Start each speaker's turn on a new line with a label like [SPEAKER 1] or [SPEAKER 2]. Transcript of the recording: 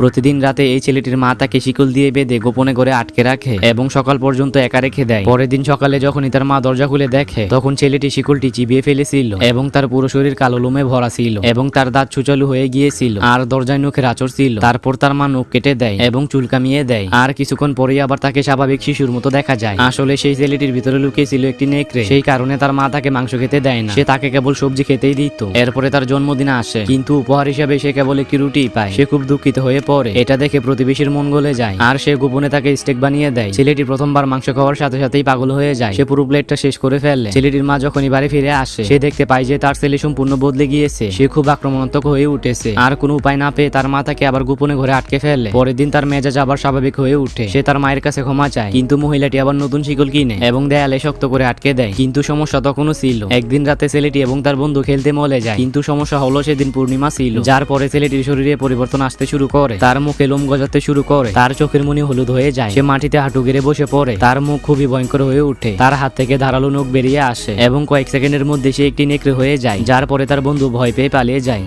[SPEAKER 1] প্রতিদিন রাতে এই ছেলেটির মা তাকে শিকল দিয়ে বেঁধে গোপনে করে আটকে রাখে এবং সকাল পর্যন্ত একা রেখে দেয়। পরের দিন সকালে যখনই তার মা দরজা খুলে দেখে, তখন ছেলেটি শিকলটি চিবিয়ে ফেলেছিল এবং তার পুরো শরীর কালো লোমে ভরা ছিল এবং তার দাঁত সুচালু হয়ে গিয়েছিল। আর দরজায় নখের আচর ছিল। তারপর তার মা নখ কেটে দেয় এবং চুল কামিয়ে দেয়। আর কিছুক্ষণ পরেই আবার তাকে স্বাভাবিক শিশুর মতো দেখা যায়। আসলে সেই ছেলেটির ভিতরে লুকিয়ে ছিল একটি নেকড়ে। সেই কারণে তার মা তাকে মাংস খেতে দেয় না। সে তাকে কেবল সবজি খেতেই দিত। এরপরে তার জন্মদিন আসে। কিন্তু উপহার হিসাবে সে কেবল একটি রুটি পায়। সে খুব দুঃখিত হয়ে পড়ে এটা দেখে প্রতিবেশীর মন গলে যায়। আর সে গোপনে তাকে স্টেক বানিয়ে দেয়। ছেলেটি প্রথমবার মাংস খাওয়ার সাথে সাথেই পাগল হয়ে যায়। সে পুরো প্লেটটা শেষ করে ফেললে ছেলেটির মা যখনই বাড়ি ফিরে আসে, সে দেখতে পায় যে তার ছেলে সম্পূর্ণ বদলে গিয়েছে। সে খুব আক্রমণাত্মক হয়ে উঠেছে। আর কোনো উপায় না পেয়ে তার মা তাকে আবার গোপনে ঘরে আটকে ফেলে। পরের দিন তার মেজাজ আবার স্বাভাবিক হয়ে উঠে। সে তার মায়ের কাছে ক্ষমা চায়। কিন্তু মহিলাটি আবার নতুন শিকল কিনে এবং দেয়ালে শক্ত করে আটকে দেয়। কিন্তু সমস্যা তখনও ছিল। একদিন রাতে ছেলেটি এবং তার বন্ধু খেলতে মলে যায়। কিন্তু সমস্যা হলো সেদিন পূর্ণিমা ছিল, যার পরে ছেলেটির শরীরে পরিবর্তন আসতে শুরু করে। তার মুখে লোম গজাতে শুরু করে। তার চোখের মনি হলুদ হয়ে যায়। সে মাটিতে হাঁটু গেড়ে বসে পড়ে। তার মুখ খুবই ভয়ঙ্কর হয়ে উঠে। তার হাত থেকে ধারালো নখ বেরিয়ে আসে এবং কয়েক সেকেন্ডের মধ্যে সে একটি নেকড়ে হয়ে যায়, যার পরে তার বন্ধু ভয় পেয়ে পালিয়ে যায়।